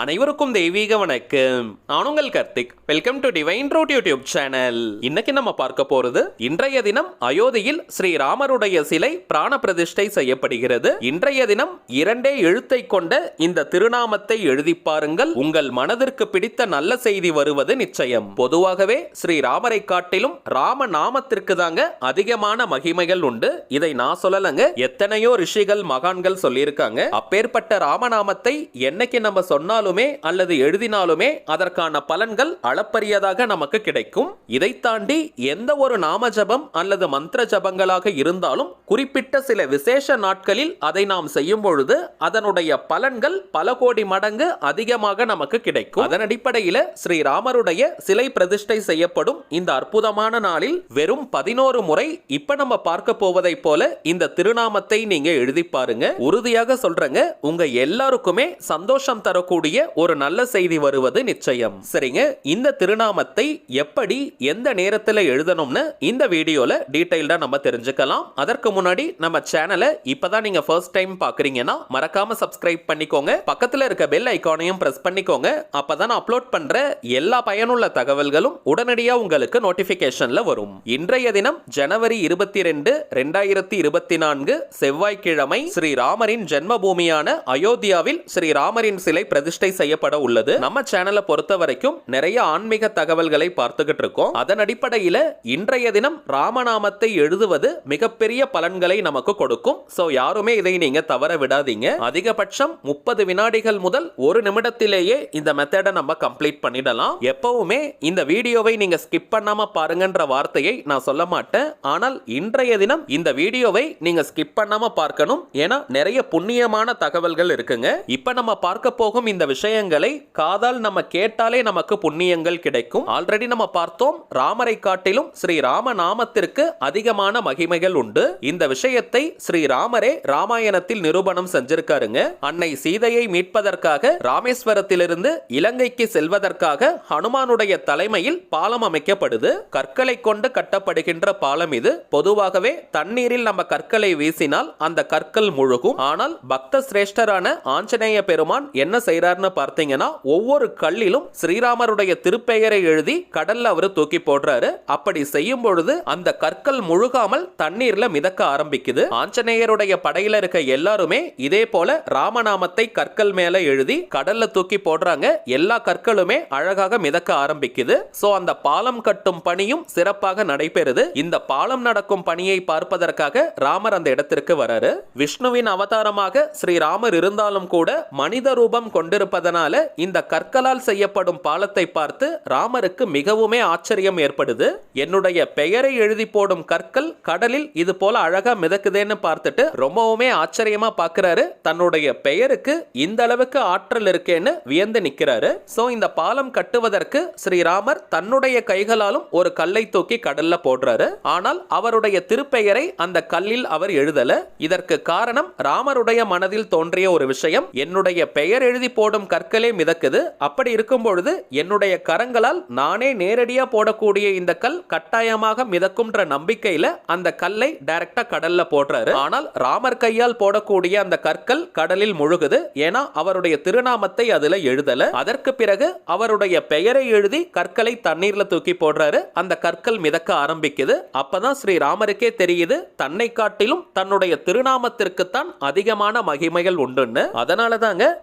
அனைவருக்கும் தெய்வீக வணக்கம். நான் உங்கள் Karthik. Welcome to Divine Road YouTube channel இன்னைக்கு நம்ம பார்க்க போறது இன்றைய தினம் அயோத்தியில் ஸ்ரீ ராமருடைய சிலை பிராண பிரதிஷ்டை செய்யப்படுகிறது. இன்றைய தினம் இரண்டே எழுத்தை கொண்ட இந்த திருநாமத்தை எழுதி பாருங்கள். உங்கள் மனதிற்கு பிடித்த நல்ல செய்தி வருவது நிச்சயம். பொதுவாகவே ஸ்ரீ ராமரை காட்டிலும் ராம நாமத்திற்கு தாங்க அதிகமான மகிமைகள் உண்டு. இதை நான் சொல்லலங்க. எத்தனையோ ரிஷிகள் மகான்கள் சொல்லியிருக்காங்க. அப்பேற்பட்ட ராமநாமத்தை என்னைக்கு நம்ம சொன்னால் சொன்னாலுமே அல்லது எழுதினாலுமே அதற்கான பலன்கள் அளப்பரியதாக நமக்கு கிடைக்கும். இதை தாண்டி எந்த ஒரு நாம ஜபம் அல்லது மந்திர ஜபங்களாக இருந்தாலும் குறிப்பிட்ட சில விசேஷ நாட்களில் அதை நாம் செய்யும் பொழுது அதனுடைய பலன்கள் பல கோடி மடங்கு அதிகமாக நமக்கு கிடைக்கும். அதன் அடிப்படையில் ஸ்ரீராமருடைய சிலை பிரதிஷ்டை செய்யப்படும் இந்த அற்புதமான நாளில் வெறும் பதினோரு முறை இப்ப நம்ம பார்க்க போவதை போல இந்த திருநாமத்தை நீங்க எழுதி பாருங்க. உறுதியாக சொல்றேங்க உங்க எல்லாருக்குமே சந்தோஷம் தரக்கூடிய ஒரு நல்ல செய்தி வருவது நிச்சயம். சரிங்க? இந்த திருநாமத்தை எப்படி எந்த நேரத்தில் எழுதணும்னு இந்த வீடியோவில் டீட்டெயில்டாக நம்ம தெரிஞ்சுக்கலாம். அதற்கு முன்னாடி நம்ம சேனலை இப்பதான் நீங்க ஃபர்ஸ்ட் டைம் பாக்குறீங்கன்னா மறக்காம சப்ஸ்கிரைப் பண்ணிக்கோங்க. பக்கத்துல இருக்க பெல் ஐக்கானையும் பிரஸ் பண்ணிக்கோங்க. அப்பதான் தான் அப்லோட் பண்ற எல்லா பயனுள்ள தகவல்களும் உடனடியா உங்களுக்கு நோட்டிபிகேஷன்ல வரும். இன்றைய தினம் ஜனவரி இருபத்தி ரெண்டு ரெண்டாயிரத்தி இருபத்தி நான்கு செவ்வாய்க்கிழமை ஸ்ரீராமரின் ஜென்மபூமியான அயோத்தியாவில் ஸ்ரீராமரின் சிலை பிரதிஷ்ட செய்யப்பட உள்ளது. நம்ம சேனலை பொறுத்த வரைக்கும் நிறைய ஆன்மீக தகவல்களை பார்த்துக்கிட்டு இருக்கோம். அதன் அடிப்படையில இன்றைய தினம் ராமநாமத்தை எழுதுவது மிகப்பெரிய பலன்களை நமக்கு கொடுக்கும். சோ யாருமே இதை நீங்க தவற விடாதீங்க. அதிகபட்சம் முப்பது வினாடிகள் முதல் ஒரு நிமிடத்திலேயே இந்த மெத்தடை நம்ம கம்ப்ளீட் பண்ணிடலாம். எப்பவுமே இந்த வீடியோவை நீங்க ஸ்கிப் பண்ணாம பாருங்கன்ற வார்த்தையை நான் சொல்ல மாட்டேன். ஆனால் இன்றைய தினம் இந்த வீடியோவை நீங்க ஸ்கிப் பண்ணாம பார்க்கணும். ஏன்னா நிறைய புண்ணியமான தகவல்கள் இருக்குங்க. இப்ப நம்ம பார்க்க போகும் இந்த விஷயங்களை காதால் நம்ம கேட்டாலே நமக்கு புண்ணியங்கள் கிடைக்கும். ஆல்ரெடி நம்ம பார்த்தோம் ராமரை காட்டிலும் ஸ்ரீ ராம நாமத்திற்கு அதிகமான மகிமைகள் உண்டு. இந்த விஷயத்தை ஸ்ரீ ராமரே ராமாயணத்தில் நிரூபணம் செஞ்சிருக்காருங்க. அன்னை சீதையை மீட்பதற்காக ராமேஸ்வரத்திலிருந்து இலங்கைக்கு செல்வதற்காக ஹனுமானுடைய தலைமையில் பாலம் அமைக்கப்படுது. கற்களை கொண்டு கட்டப்படுகின்ற பாலம் இது. பொதுவாகவே தண்ணீரில் நம்ம கற்களை வீசினால் அந்த கற்கள் முழுகும். ஆனால் பக்த சிரேஷ்டரான ஆஞ்சநேய பெருமான் என்ன செய்யறாருன்னு பார்த்தீங்கன்னா ஒவ்வொரு கல்லிலும் ஸ்ரீராமருடைய திருப்பெயரை எழுதி கடல்ல அவரு தூக்கி போடுறாரு. அப்படி செய்யும் பொழுது அந்த கற்கள் முழுகாமல் தண்ணீர்ல மிதக்க ஆரம்பிக்குது. ஆஞ்சநேயருடைய படையில இருக்க எல்லாருமே இதே போல ராமநாமத்தை கற்கள் மேல எழுதி கடல்ல தூக்கி போடுறாங்க. எல்லா கற்களுமே அழகாக மிதக்க ஆரம்பிக்குது. சோ அந்த பாலம் கட்டும் பணியும் சிறப்பாக நடைபெறுது. இந்த பாலம் நடக்கும் பணியை பார்ப்பதற்காக ராமர் அந்த இடத்திற்கு வராரு. விஷ்ணுவின் அவதாரமாக ஸ்ரீராமர் இருந்தாலும் கூட மனித ரூபம் கொண்டிருப்ப கொண்டிருப்பதனால இந்த கற்களால் செய்யப்படும் பாலத்தை பார்த்து ராமருக்கு மிகவுமே ஆச்சரியம் ஏற்படுது. என்னுடைய பெயரை எழுதி போடும் கற்கள் கடலில் இது போல அழகா மிதக்குதேன்னு பார்த்துட்டு ரொம்பவுமே ஆச்சரியமா பாக்குறாரு. தன்னுடைய பெயருக்கு இந்த அளவுக்கு ஆற்றல் இருக்கேன்னு வியந்து நிக்கிறாரு. சோ இந்த பாலம் கட்டுவதற்கு ஸ்ரீராமர் தன்னுடைய கைகளாலும் ஒரு கல்லை தூக்கி கடல்ல போடுறாரு. ஆனால் அவருடைய திருப்பெயரை அந்த கல்லில் அவர் எழுதல. இதற்கு காரணம் ராமருடைய மனதில் தோன்றிய ஒரு விஷயம். என்னுடைய பெயர் எழுதி போடும் கற்களே மிதக்குது. அப்படி இருக்கும் பொழுது என்னுடைய கரங்களால் நானே நேரடியா போடக்கூடிய இந்த கல் கட்டாயமாக மிதக்கும்ன்ற நம்பிக்கையில அந்த கல்லை டைரக்டாக கடல்ல போடுறாரு. ஆனால் ராமர் கையால் போடக்கூடிய அந்த கற்கள் கடலில் முழுகுது. ஏன்னா அவருடைய திருநாமத்தை அதுல எழுதல. அதற்கு பிறகு அவருடைய பெயரை எழுதி கற்களை தண்ணீர்ல தூக்கி போடுறாரு. அந்த கற்கள் மிதக்க ஆரம்பிக்குது. அப்பதான் ஸ்ரீ ராமருக்கே தெரியுது தன்னை காட்டிலும் தன்னுடைய திருநாமத்திற்குத்தான் அதிகமான மகிமைகள் உண்டுன்னு. அதனால தாங்க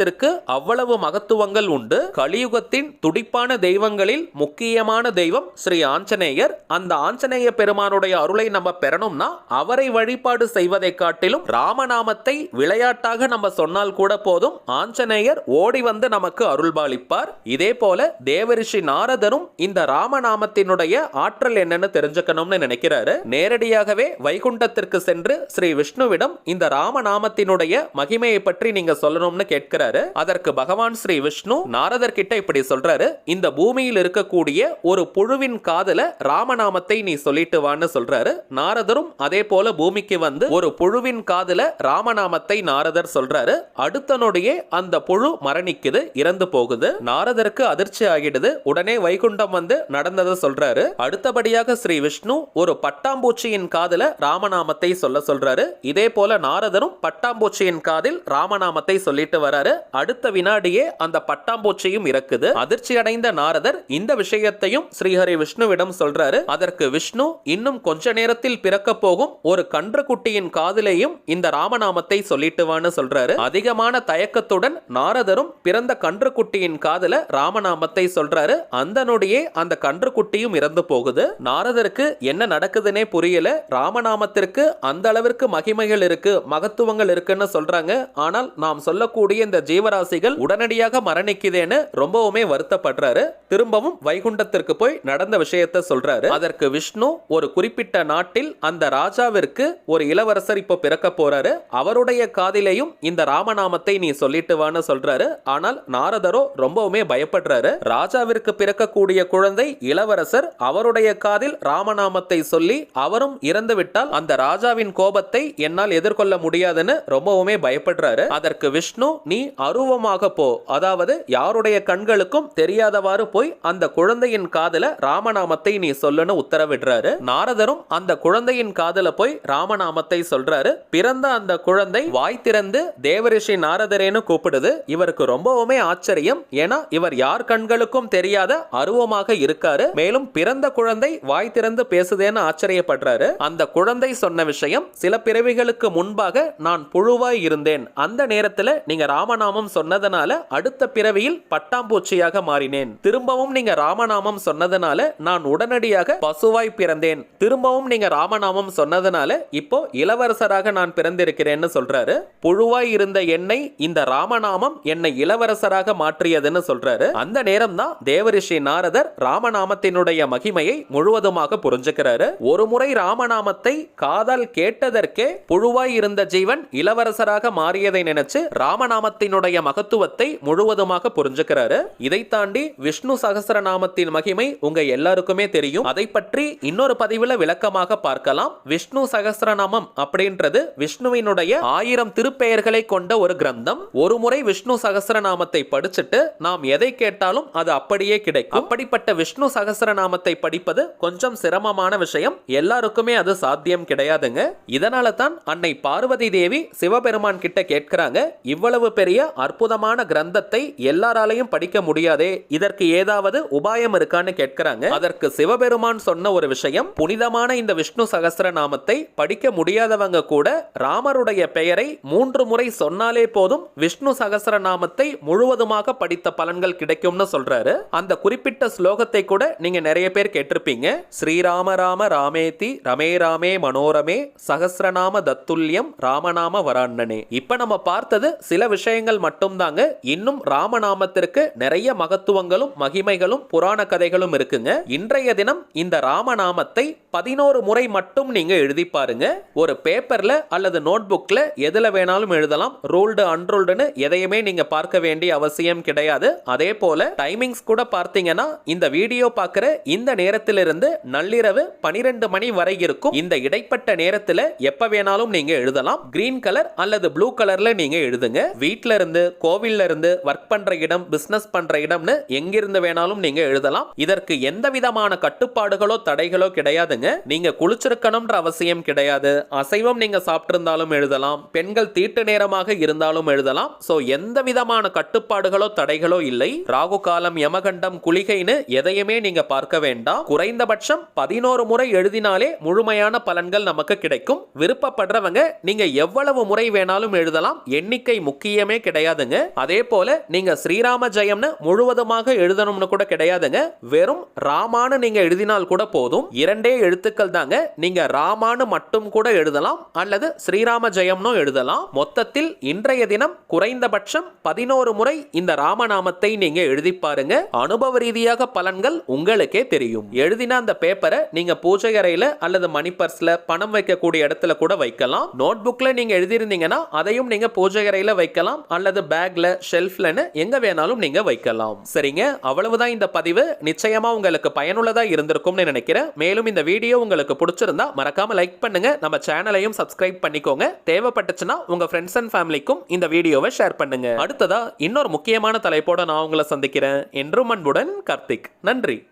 ராமநாமத்திற்கு அவ்வளவு மகத்துவங்கள் உண்டு. கலியுகத்தின் துடிப்பான தெய்வங்களில் முக்கியமான தெய்வம் ஸ்ரீ ஆஞ்சநேயர். அந்த ஆஞ்சநேய பெருமானுடைய அருளை நம்ம பெறணும்னா அவரை வழிபாடு செய்வதை காட்டிலும் ராமநாமத்தை விளையாட்டாக நம்ம சொன்னால் கூட போதும். ஆஞ்சநேயர் ஓடி வந்து நமக்கு அருள்பாலிப்பார். இதே போல தேவரிஷி நாரதரும் இந்த ராமநாமத்தினுடைய ஆற்றல் என்னன்னு தெரிஞ்சுக்கணும்னு நினைக்கிறாரு. நேரடியாகவே வைகுண்டத்திற்கு சென்று ஸ்ரீ விஷ்ணுவிடம் இந்த ராமநாமத்தினுடைய மகிமையை பற்றி நீங்க சொல்லணும்னு கேட்கிறார். அதற்கு பகவான் ஸ்ரீ விஷ்ணு நாரதர் கிட்ட இப்படி சொல்றாரு. இந்த பூமியில் இருக்கக்கூடிய ஒரு புழுவின் காதல ராமநாமத்தை நீ சொல்லிட்டு வான்னு சொல்றாரு. நாரதரும் அதே போல பூமிக்கு வந்து ஒரு புழுவின் காதல ராமநாமத்தை நாரதர் சொல்றாரு. அடுத்தனுடைய அந்த புழு மரணிக்குது இறந்து போகுது. நாரதருக்கு அதிர்ச்சி ஆகிடுது. உடனே வைகுண்டம் வந்து நடந்ததை சொல்றாரு. அடுத்தபடியாக ஸ்ரீ விஷ்ணு ஒரு பட்டாம்பூச்சியின் காதல ராமநாமத்தை சொல்ல சொல்றாரு. இதே போல நாரதரும் பட்டாம்பூச்சியின் காதில் ராமநாமத்தை சொல்லிட்டு வராரு. அடுத்த வினாடியே அந்த பட்டாம்பூச்சியும் இறக்குது. அதிர்ச்சி அடைந்த நாரதர் இந்த விஷயத்தையும் ஸ்ரீஹரி விஷ்ணுவிடம் சொல்றாரு. அதற்கு விஷ்ணு இன்னும் கொஞ்ச நேரத்தில் பிறக்க போகும் ஒரு கன்றுக்குட்டியின் காதிலேயும் இந்த ராமநாமத்தை சொல்லிட்டுவான்னு சொல்றாரு. அதிகமான தயக்கத்துடன் நாரதரும் பிறந்த கன்றுக்குட்டியின் காதல ராமநாமத்தை சொல்றாரு. அந்த நொடியே அந்த கன்றுக்குட்டியும் இறந்து போகுது. நாரதருக்கு என்ன நடக்குதுன்னே புரியல. ராமநாமத்திற்கு அந்த அளவிற்கு மகிமைகள் இருக்கு மகத்துவங்கள் இருக்குன்னு சொல்றாங்க. ஆனால் நாம் சொல்லக்கூடிய இந்த ஜீவராசிகள் உடனடியாக மரணிக்குதேன்னு ரொம்பவுமே வருத்தப்படுறாரு. திரும்பவும் வைகுண்டத்திற்கு போய் நடந்த விஷயத்த சொல்றாரு. அதற்கு விஷ்ணு ஒரு குறிப்பிட்ட நாட்டில் அந்த ராஜாவிற்கு ஒரு இளவரசர் இப்போ பிறக்க போறாரு. அவருடைய காதிலையும் இந்த ராமநாமத்தை நீ சொல்லிட்டு வான்னு சொல்றாரு. ஆனால் நாரதரோ ரொம்பவுமே பயப்படுறாரு. ராஜாவிற்கு பிறக்கக்கூடிய குழந்தை இளவரசர் அவருடைய காதில் ராமநாமத்தை சொல்லி அவரும் இறந்து விட்டால் அந்த ராஜாவின் கோபத்தை என்னால் எதிர்கொள்ள முடியாதுன்னு ரொம்பவுமே பயப்படுறாரு. அதற்கு விஷ்ணு நீ அருவமாக போ. அதாவது யாருடைய கண்களுக்கும் தெரியாதவாறு போய் அந்த குழந்தையின் காதல ராமநாமத்தை நீ சொல்லுன்னு உத்தரவிடுறாரு. நாரதரும் அந்த குழந்தையின் காதல போய் ராமநாமத்தை சொல்றாரு. பிறந்த அந்த குழந்தை வாய் திறந்து தேவரிஷி நாரதரேன்னு கூப்பிடுது. இவருக்கு ரொம்பவுமே ஆச்சரியம். ஏன்னா இவர் யார் கண்களுக்கும் தெரியாத அருவமாக இருக்காரு. மேலும் பிறந்த குழந்தை வாய் திறந்து பேசுதேன்னு ஆச்சரியப்படுறாரு. அந்த குழந்தை சொன்ன விஷயம் சில பிறவிகளுக்கு முன்பாக நான் புழுவாய் இருந்தேன். அந்த நேரத்துல நீங்க ராமநாமம் சொன்னதனால அடுத்த பிறவியில் பட்டாம்பூச்சியாக மாறினேன். திரும்பவும் நீங்க ராமநாமம் சொன்னதனால நான் உடனடியாக பசுவாய் பிறந்தேன். திரும்பவும் நீங்க ராமநாமம் சொன்னதனால இப்போ இளவரசராக நான் பிறந்திருக்கிறேன்னு சொல்றாரு. புழுவாய் இருந்த என்னை இந்த ராமநாமம் என்னை இளவரசராக மாற்றியதுன்னு சொல்றாரு. அந்த நேரம் தான் தேவரிஷி நாரதர் ராமநாமத்தினுடைய மகிமையை முழுவதுமாக புரிஞ்சுக்கிறாரு. ஒரு முறை ராமநாமத்தை காதால் கேட்டதற்கே புழுவாய் இருந்த ஜீவன் இளவரசராக மாறியதை நினைச்சு ராமநாமத்தினுடைய மகத்துவத்தை முழுவதுமாக புரிஞ்சுக்கிறாரு. இதை தாண்டி விஷ்ணு சகசரநாமத்தின் மகிமை உங்க எல்லாருக்குமே தெரியும். அதை பற்றி இன்னொரு பதிவுல விளக்கமாக பார்க்கலாம். விஷ்ணு சகஸ்ரநாமம் அப்படின்றது விஷ்ணுவினுடைய ஆயிரம் திருப்பெயர்களை கொண்ட ஒரு கிரந்தம். ஒரு முறை விஷ்ணு சகசரநாமத்தை படிச்சுட்டு நாம் எதை கேட்டாலும் அது அப்படியே கிடைக்கும். அப்படிப்பட்ட விஷ்ணு சகசரநாமத்தை படிப்பது கொஞ்சம் சிரமமான விஷயம். எல்லாருக்குமே அது சாத்தியம் கிடையாதுங்க. இதனால தான் அன்னை பார்வதி தேவி சிவபெருமான் கிட்ட கேட்கிறாங்க. இவ்வளவு பெரிய அற்புதமான கிரந்தத்தை எல்லாராலையும் படிக்க முடியாதே. இதற்கு ஏதாவது உபாயம் இருக்கான்னு கேட்கிறாங்க. அதற்கு சிவபெருமான் சொன்ன ஒரு விஷயம் புனிதமான இந்த விஷ்ணு சகஸ்ரநாமத்தை படிக்க முடியாதவங்க கூட ராமருடைய பெயரை மூன்று முறை சொன்னாலே போதும் விஷ்ணு சகஸ்ரநாமத்தை முழுவதுமாக படித்த பலன்கள் கிடைக்கும்னு சொல்றாரு. அந்த குறிப்பிட்ட ஸ்லோகத்தை கூட நீங்க நிறைய பேர் கேட்டிருப்பீங்க. ஸ்ரீராம ராம ராமேதி ரமே ராமே மனோரமே சகஸ்ரநாம தத்துல்யம் ராமநாம வராண்ணனே. இப்ப நம்ம பார்த்தது சில விஷயங்கள் மட்டும்தாங்க. இன்னும் ராமநாமத்திற்கு நிறைய மகத்துவங்களும் மகிமைகளும் புராண கதைகளும் இருக்குங்க. இன்றைய தினம் இந்த ராமநாமத்தை பதினோரு முறை மட்டும் நீங்க எழுதி பாருங்க. ஒரு பேப்பர்ல அல்லது நோட்புக்ல எதுல வேணாலும் எழுதலாம். ரூல்டு அன்ரூல்டுன்னு எதையுமே நீங்க பார்க்க வேண்டிய அவசியம் கிடையாது. அதே போல டைமிங்ஸ் கூட பார்த்தீங்கன்னா இந்த வீடியோ பார்க்குற இந்த நேரத்திலிருந்து நள்ளிரவு பனிரெண்டு மணி வரை இருக்கும். இந்த இடைப்பட்ட நேரத்துல எப்ப வேணாலும் நீங்க எழுதலாம். கிரீன் கலர் அல்லது ப்ளூ கலர்ல நீங்க எழுதுங்க. வீட்டுல இருந்து கோவில்ல இருந்து ஒர்க் பண்ற இடம் பிசினஸ் பண்ற இடம்னு எங்கிருந்து வேணாலும் நீங்க எழுதலாம். இதற்கு எந்த விதமான கட்டுப்பாடுகளோ தடைகளோ கிடையாதுங்க. நீங்க குளிச்சிருக்கணும்ன்ற அவசியம் கிடையாது. அசைவம் நீங்க சாப்பிட்டிருந்தாலும் எழுதலாம். பெண்கள் தீட்டு நேரமாக இருந்தாலும் எழுதலாம். சோ எந்த விதமான கட்டுப்பாடுகளோ தடைகளோ இல்லை. ராகு காலம் யமகண்டம் குளிகைன்னு எதையுமே நீங்க பார்க்க வேண்டாம். குறைந்தபட்சம் பதினோரு முறை எழுதினாலே முழுமையான பலன்கள் நமக்கு கிடைக்கும். விருப்பப்படுறவங்க நீங்க எவ்வளவு முறை வேணாலும் எழுதலாம். எண்ணிக்கை முக்கியமே கிடையாதுங்க. அதே போல நீங்க ஸ்ரீராம ஜெயம்னு முழுவதுமாக எழுதணும்னு கூட கிடையாதுங்க. வெறும் ராமானு நீங்க எழுதினால் கூட போதும். இரண்டே எழுத்துக்கள் தாங்க. நீங்க ராமான்னு மட்டும் கூட எழுதலாம். அல்லது ஸ்ரீராம ஜெயம்னு எழுதலாம். மொத்தத்தில் இன்றைய தினம் குறைந்தபட்சம் பதினோரு முறை இந்த ராமநாமத்தை நீங்க எழுதி பாருங்க. அனுபவ ரீதியாக பலன்கள் உங்களுக்கே தெரியும். எழுதின அந்த பேப்பரை நீங்க பூஜை அறையில அல்லது மணி பர்ஸ்ல பணம் வைக்கக்கூடிய இடத்துல கூட வைக்கலாம். நோட் புக்ல நீங்க எழுதியிருந்தீங்கன்னா அதையும் நீங்க பூஜை அறையில வைக்கலாம். அல்லது பேக்ல ஷெல்ஃப்லன்னு எங்க வேணாலும் நீங்க வைக்கலாம். சரிங்க? அவ்வளவுதான் இந்த பதிவு. நிச்சயமா உங்களுக்கு பயனுள்ளதா இருந்திருக்கும்னு நினைக்கிறேன். மேலும் இந்த வீடியோ உங்களுக்கு பிடிச்சிருந்தா மறக்காம லைக் பண்ணுங்க. நம்ம சேனலையும் சப்ஸ்கிரைப் பண்ணிக்கோங்க. தேவைப்பட்டுச்சுன்னா உங்க ஃப்ரெண்ட்ஸ் அண்ட் ஃபேமிலிக்கும் இந்த வீடியோவை ஷேர் பண்ணுங்க. அடுத்ததா இன்னொரு முக்கியமான தலைப்போட நான் உங்களை சந்திக்கிறேன். என்றும் அன்புடன் கார்த்திக். நன்றி.